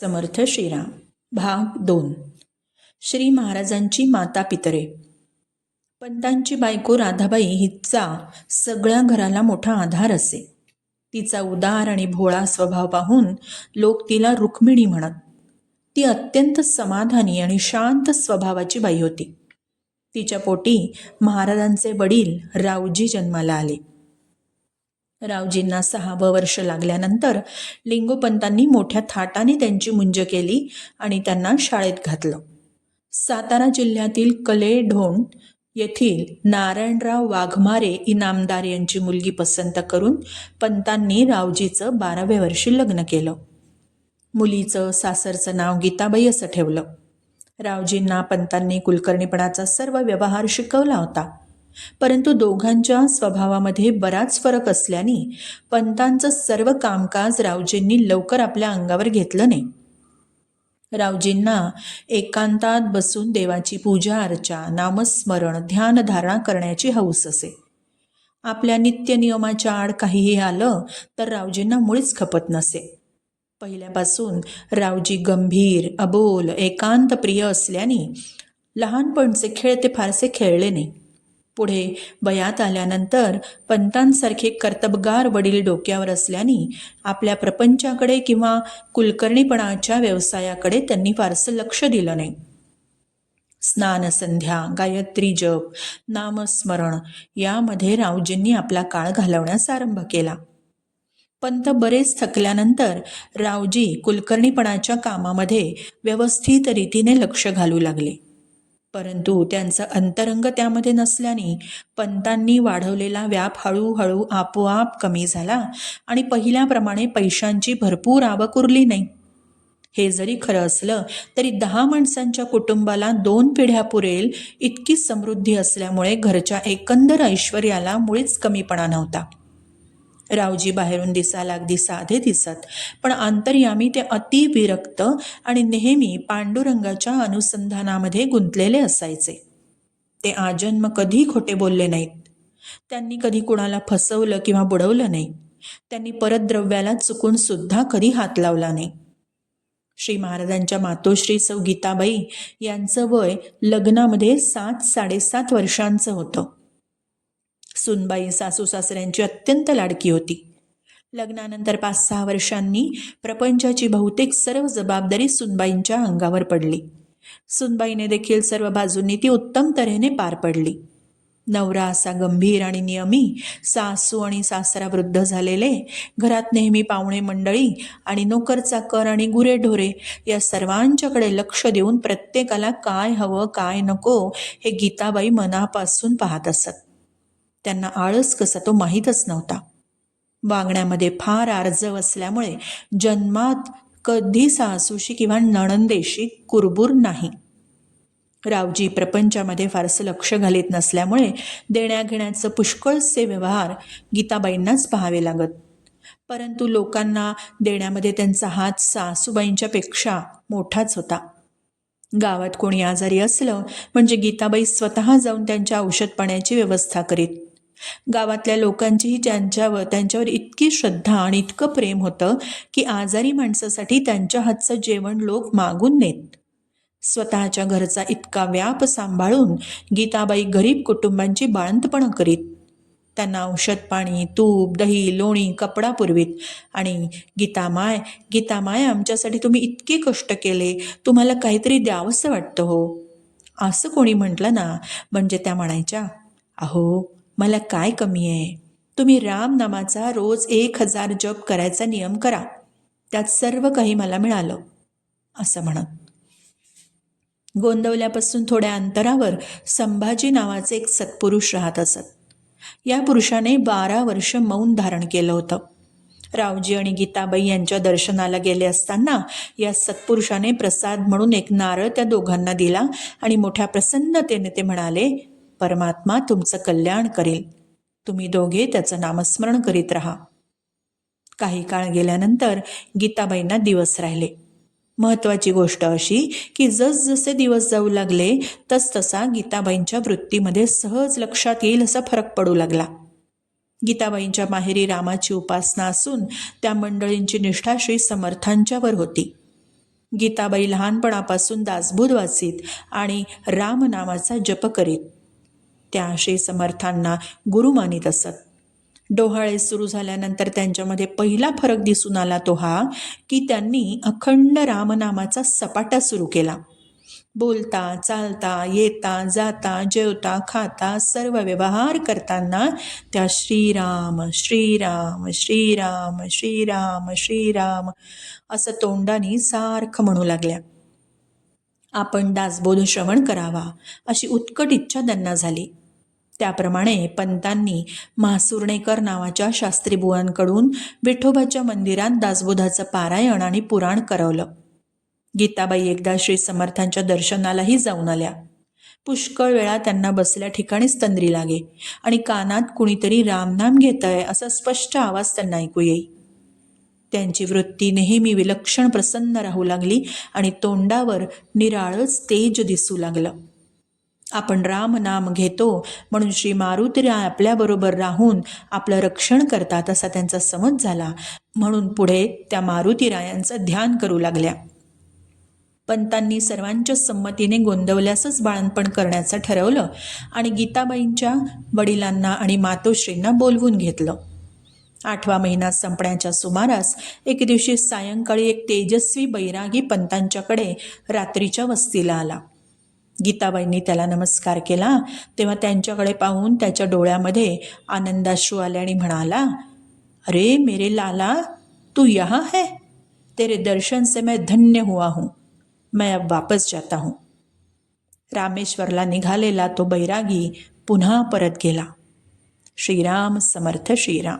समर्थ श्रीराम. भाग दोन. श्री महाराजांची माता पितरे. पंतांची बायको राधाबाई हिचा सगळ्या घराला मोठा आधार असे. तिचा उदार आणि भोळा स्वभाव पाहून लोक तिला रुक्मिणी म्हणत. ती अत्यंत समाधानी आणि शांत स्वभावाची बाई होती. तिच्या पोटी महाराजांचे वडील रावजी जन्माला आले. रावजींना सहावं वर्ष लागल्यानंतर लिंगोपंतांनी मोठ्या थाटाने त्यांची मुंज केली आणि त्यांना शाळेत घातलं. सातारा जिल्ह्यातील कलेढोण येथील नारायणराव वाघमारे इनामदार यांची मुलगी पसंत करून पंतांनी रावजीचं बाराव्या वर्षी लग्न केलं. मुलीचं सासरचं नाव गीताबाई असं ठेवलं. रावजींना पंतांनी कुलकर्णीपणाचा सर्व व्यवहार शिकवला होता. परंतु दोघांच्या स्वभावामध्ये बराच फरक असल्याने पंतांचं सर्व कामकाज रावजींनी लवकर आपल्या अंगावर घेतलं नाही. रावजींना एकांतात बसून देवाची पूजा अर्चा नामस्मरण ध्यानधारणा करण्याची हौस असे. आपल्या नित्यनियमाच्या आड काहीही आलं तर रावजींना मुळीच खपत नसे. पहिल्यापासून रावजी गंभीर अबोल एकांत प्रिय असल्याने लहानपणचे खेळ ते फारसे खेळले नाही. पुढे वयात आल्यानंतर पंतांसारखे कर्तबगार वडील डोक्यावर असल्याने आपल्या प्रपंचाकडे किंवा कुलकर्णीपणाच्या व्यवसायाकडे त्यांनी फारसं लक्ष दिलं नाही. स्नानसंध्या गायत्री जप नामस्मरण यामध्ये रावजींनी आपला काळ घालवण्यास आरंभ केला. पंत बरेच थकल्यानंतर रावजी कुलकर्णीपणाच्या कामामध्ये व्यवस्थित रीतीने लक्ष घालू लागले. परंतु त्यांचं अंतरंग त्यामध्ये नसल्याने पंतांनी वाढवलेला व्याप हळूहळू आपोआप कमी झाला आणि पहिल्याप्रमाणे पैशांची भरपूर आवक उरली नाही. हे जरी खरं असलं तरी दहा माणसांच्या कुटुंबाला दोन पिढ्या पुरेल इतकी समृद्धी असल्यामुळे घरच्या एकंदर ऐश्वर्याला मुळीच कमीपणा नव्हता. रावजी बाहेरून दिसायला अगदी साधे दिसत. पण अंतर्यामी ते अति विरक्त आणि नेहमी पांडुरंगाच्या अनुसंधानामध्ये गुंतलेले असायचे. ते आजन्म कधी खोटे बोलले नाहीत. त्यांनी कधी कुणाला फसवलं किंवा बुडवलं नाही. त्यांनी परत द्रव्याला चुकून सुद्धा कधी हात लावला नाही. श्री महाराजांच्या मातोश्री सौ गीताबाई यांचं वय लग्नामध्ये सात साडेसात वर्षांचं होतं. सुनबाई सासू सासऱ्यांची अत्यंत लाडकी होती. लग्नानंतर पाच सहा वर्षांनी प्रपंचाची बहुतेक सर्व जबाबदारी सुनबाईंच्या अंगावर पडली. सुनबाईने देखील सर्व बाजूंनी ती उत्तम तऱ्हेने पार पडली. नवरा असा गंभीर आणि नियमी सासू आणि सासरा वृद्ध झालेले घरात नेहमी पाहुणे मंडळी आणि नोकरचा कर आणि गुरेढोरे या सर्वांच्याकडे लक्ष देऊन प्रत्येकाला काय हवं काय नको हे गीताबाई मनापासून पाहत असत. त्यांना आळस कसा तो माहीतच नव्हता. वागण्यामध्ये फार आर्जव असल्यामुळे जन्मात कधी सासूशी किंवा नणंदेशी कुरबूर नाही. रावजी प्रपंचामध्ये फारसं लक्ष घालीत नसल्यामुळे देण्याघेण्याचं पुष्कळसे व्यवहार गीताबाईंनाच पाहावे लागत. परंतु लोकांना देण्यामध्ये त्यांचा हात सासूबाईंच्यापेक्षा मोठाच होता. गावात कोणी आजारी असलं म्हणजे गीताबाई स्वतः जाऊन त्यांच्या औषध पाण्याची व्यवस्था करीत. गावातल्या लोकांचीही त्यांच्यावर त्यांच्यावर इतकी श्रद्धा आणि इतकं प्रेम होतं की आजारी माणसासाठी त्यांच्या हातचं जेवण लोक मागून नेत. स्वतःच्या घरचा इतका व्याप सांभाळून गीताबाई गरीब कुटुंबांची बाळंतपणं करीत. त्यांना औषध पाणी तूप दही लोणी कपडा पुरवीत. आणि गीतामाय गीतामाय आमच्यासाठी तुम्ही इतके कष्ट केले तुम्हाला काहीतरी द्यावंसं वाटतं हो. असं कोणी म्हटलं ना म्हणजे त्या म्हणायच्या अहो मला काय कमी आहे? तुम्ही राम नामाचा रोज एक हजार जप करायचा नियम करा. त्यात सर्व काही मला मिळालं. असं म्हणत. गोंदवल्यापासून थोड्या अंतरावर संभाजी नावाचे एक सत्पुरुष राहत असत. या पुरुषाने बारा वर्ष मौन धारण केलं होतं. रावजी आणि गीताबाई यांच्या दर्शनाला गेले असताना या सत्पुरुषाने प्रसाद म्हणून एक नारळ त्या दोघांना दिला आणि मोठ्या प्रसन्नतेने ते म्हणाले परमात्मा तुमचं कल्याण करेल. तुम्ही दोघे त्याचं नामस्मरण करीत राहा. काही काळ गेल्यानंतर गीताबाईंना दिवस राहिले. महत्त्वाची गोष्ट अशी की जसजसे दिवस जाऊ लागले तसतसा गीताबाईंच्या वृत्तीमध्ये सहज लक्षात येईल असा फरक पडू लागला. गीताबाईंच्या माहेरी रामाची उपासना असून त्या मंडळींची निष्ठा श्री समर्थांच्यावर होती. गीताबाई लहानपणापासून दासबोध वाचित आणि रामनामाचा जप करीत. त्या श्री समर्थांना गुरु मानित असत. डोहाळे सुरू झाल्यानंतर त्यांच्यामध्ये पहिला फरक दिसून आला तो हा की त्यांनी अखंड रामनामाचा सपाटा सुरू केला. बोलता चालता येता जाता जेवता खाता सर्व व्यवहार करताना त्या श्रीराम श्रीराम श्रीराम श्रीराम श्रीराम असं तोंडाने सारखं म्हणू लागल्या. आपण दासबोध श्रवण करावा अशी उत्कट इच्छा त्यांना झाली. त्याप्रमाणे पंतांनी म्हासुर्णेकर नावाच्या शास्त्रीबुवांकडून विठोबाच्या मंदिरात दासबोधाचं पारायण आणि पुराण करवलं. गीताबाई एकदा श्री समर्थांच्या दर्शनालाही जाऊन आल्या. पुष्कळ वेळा त्यांना बसल्या ठिकाणीच तंद्री लागे आणि कानात कुणीतरी रामनाम घेत आहे असा स्पष्ट आवाज त्यांना ऐकू येई. त्यांची वृत्ती नेहमी विलक्षण प्रसन्न राहू लागली आणि तोंडावर निराळच तेज दिसू लागलं. आपण राम नाम घेतो म्हणून श्री मारुतीराय आपल्याबरोबर राहून आपलं रक्षण करतात असा त्यांचा समज झाला. म्हणून पुढे त्या मारुतीरायांचं ध्यान करू लागल्या. पंतांनी सर्वांच्या संमतीने गोंदवल्यासच बाळणपण करण्याचं ठरवलं आणि गीताबाईंच्या वडिलांना आणि मातोश्रींना बोलवून घेतलं. आठवा महिना संपण्याच्या सुमारास एक दिवशी सायंकाळी एक तेजस्वी बैरागी पंतांच्याकडे रात्रीच्या वस्तीला आला. गीताबाईंनी त्याला नमस्कार केला. तेव्हा त्यांच्याकडे पाहून त्याच्या डोळ्यामध्ये आनंदाश्रू आले आणि म्हणाला अरे मेरे लाला तू यहाँ है? तेरे दर्शन से मैं धन्य हुआ हूँ. मैं अब वापस जाता हूँ. रामेश्वरला निघालेला तो बैरागी पुन्हा परत गेला. श्रीराम समर्थ श्रीराम.